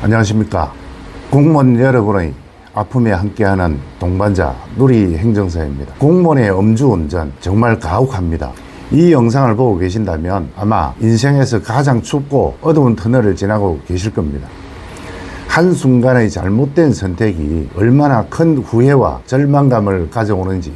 안녕하십니까. 공무원 여러분의 아픔에 함께하는 동반자 누리 행정사입니다. 공무원의 음주운전 정말 가혹합니다. 이 영상을 보고 계신다면 아마 인생에서 가장 춥고 어두운 터널을 지나고 계실 겁니다. 한순간의 잘못된 선택이 얼마나 큰 후회와 절망감을 가져오는지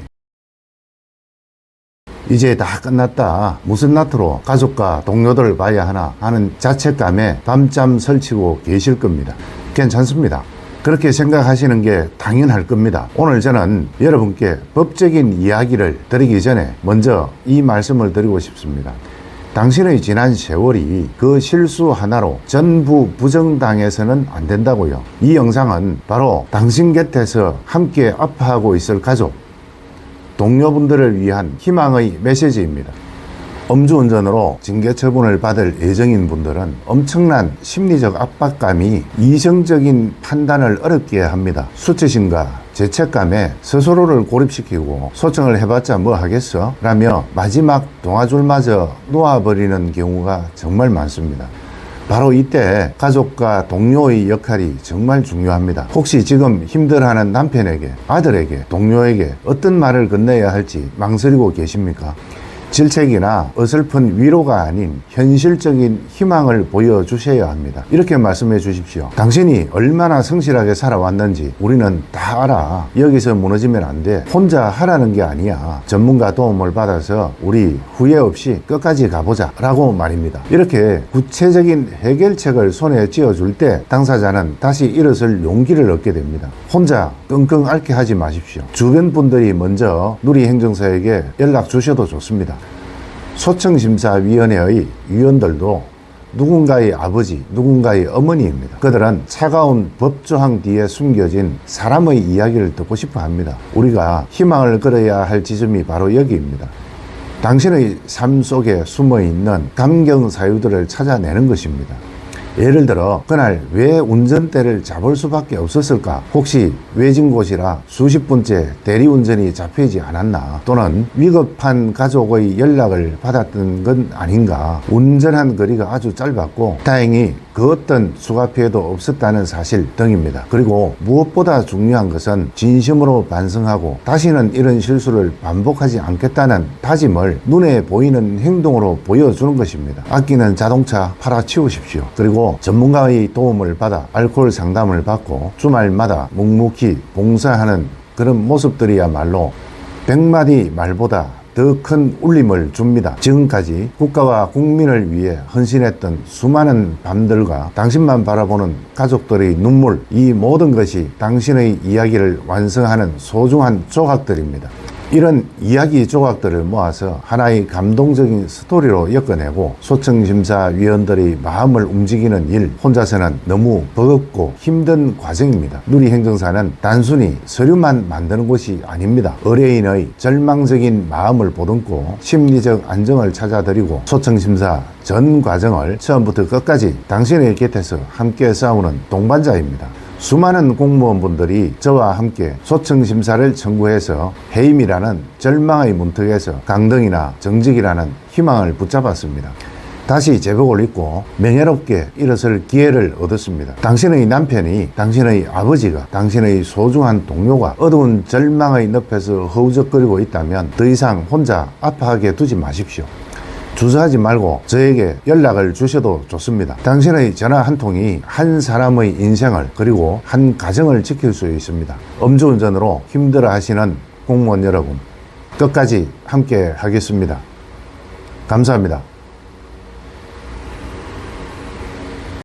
이제 다 끝났다. 무슨 낯으로 가족과 동료들을 봐야 하나 하는 자책감에 밤잠 설치고 계실 겁니다. 괜찮습니다. 그렇게 생각하시는 게 당연할 겁니다. 오늘 저는 여러분께 법적인 이야기를 드리기 전에 먼저 이 말씀을 드리고 싶습니다. 당신의 지난 세월이 그 실수 하나로 전부 부정당해서는 안 된다고요. 이 영상은 바로 당신 곁에서 함께 아파하고 있을 가족, 동료분들을 위한 희망의 메시지입니다. 음주운전으로 징계 처분을 받을 예정인 분들은 엄청난 심리적 압박감이 이성적인 판단을 어렵게 합니다. 수치심과 죄책감에 스스로를 고립시키고 소청을 해봤자 뭐 하겠어? 라며 마지막 동아줄마저 놓아버리는 경우가 정말 많습니다. 바로 이때 가족과 동료의 역할이 정말 중요합니다. 혹시 지금 힘들어하는 남편에게, 아들에게, 동료에게 어떤 말을 건네야 할지 망설이고 계십니까? 질책이나 어설픈 위로가 아닌 현실적인 희망을 보여주셔야 합니다. 이렇게 말씀해 주십시오. 당신이 얼마나 성실하게 살아왔는지 우리는 다 알아. 여기서 무너지면 안 돼. 혼자 하라는 게 아니야. 전문가 도움을 받아서 우리 후회 없이 끝까지 가보자. 라고 말입니다. 이렇게 구체적인 해결책을 손에 쥐어줄 때 당사자는 다시 일어설 용기를 얻게 됩니다. 혼자 끙끙 앓게 하지 마십시오. 주변 분들이 먼저 누리 행정사에게 연락 주셔도 좋습니다. 소청심사위원회의 위원들도 누군가의 아버지, 누군가의 어머니입니다. 그들은 차가운 법조항 뒤에 숨겨진 사람의 이야기를 듣고 싶어 합니다. 우리가 희망을 걸어야 할 지점이 바로 여기입니다. 당신의 삶 속에 숨어 있는 감경 사유들을 찾아내는 것입니다. 예를 들어 그날 왜 운전대를 잡을 수밖에 없었을까? 혹시 외진 곳이라 수십 분째 대리운전이 잡히지 않았나? 또는 위급한 가족의 연락을 받았던 건 아닌가? 운전한 거리가 아주 짧았고 다행히 그 어떤 수가 피해도 없었다는 사실 등입니다. 그리고 무엇보다 중요한 것은 진심으로 반성하고 다시는 이런 실수를 반복하지 않겠다는 다짐을 눈에 보이는 행동으로 보여주는 것입니다. 아끼는 자동차 팔아치우십시오. 그리고 전문가의 도움을 받아 알코올 상담을 받고 주말마다 묵묵히 봉사하는 그런 모습들이야말로 백마디 말보다 더 큰 울림을 줍니다. 지금까지 국가와 국민을 위해 헌신했던 수많은 밤들과 당신만 바라보는 가족들의 눈물, 이 모든 것이 당신의 이야기를 완성하는 소중한 조각들입니다. 이런 이야기 조각들을 모아서 하나의 감동적인 스토리로 엮어내고 소청심사위원들의 마음을 움직이는 일 혼자서는 너무 버겁고 힘든 과정입니다. 누리행정사는 단순히 서류만 만드는 곳이 아닙니다. 의뢰인의 절망적인 마음을 보듬고 심리적 안정을 찾아드리고 소청심사 전 과정을 처음부터 끝까지 당신의 곁에서 함께 싸우는 동반자입니다. 수많은 공무원분들이 저와 함께 소청 심사를 청구해서 해임이라는 절망의 문턱에서 강등이나 정직이라는 희망을 붙잡았습니다. 다시 제복을 입고 명예롭게 일어설 기회를 얻었습니다. 당신의 남편이, 당신의 아버지가, 당신의 소중한 동료가 어두운 절망의 늪에서 허우적거리고 있다면 더 이상 혼자 아파하게 두지 마십시오. 주저하지 말고 저에게 연락을 주셔도 좋습니다. 당신의 전화 한 통이 한 사람의 인생을 그리고 한 가정을 지킬 수 있습니다. 음주운전으로 힘들어 하시는 공무원 여러분, 끝까지 함께 하겠습니다. 감사합니다.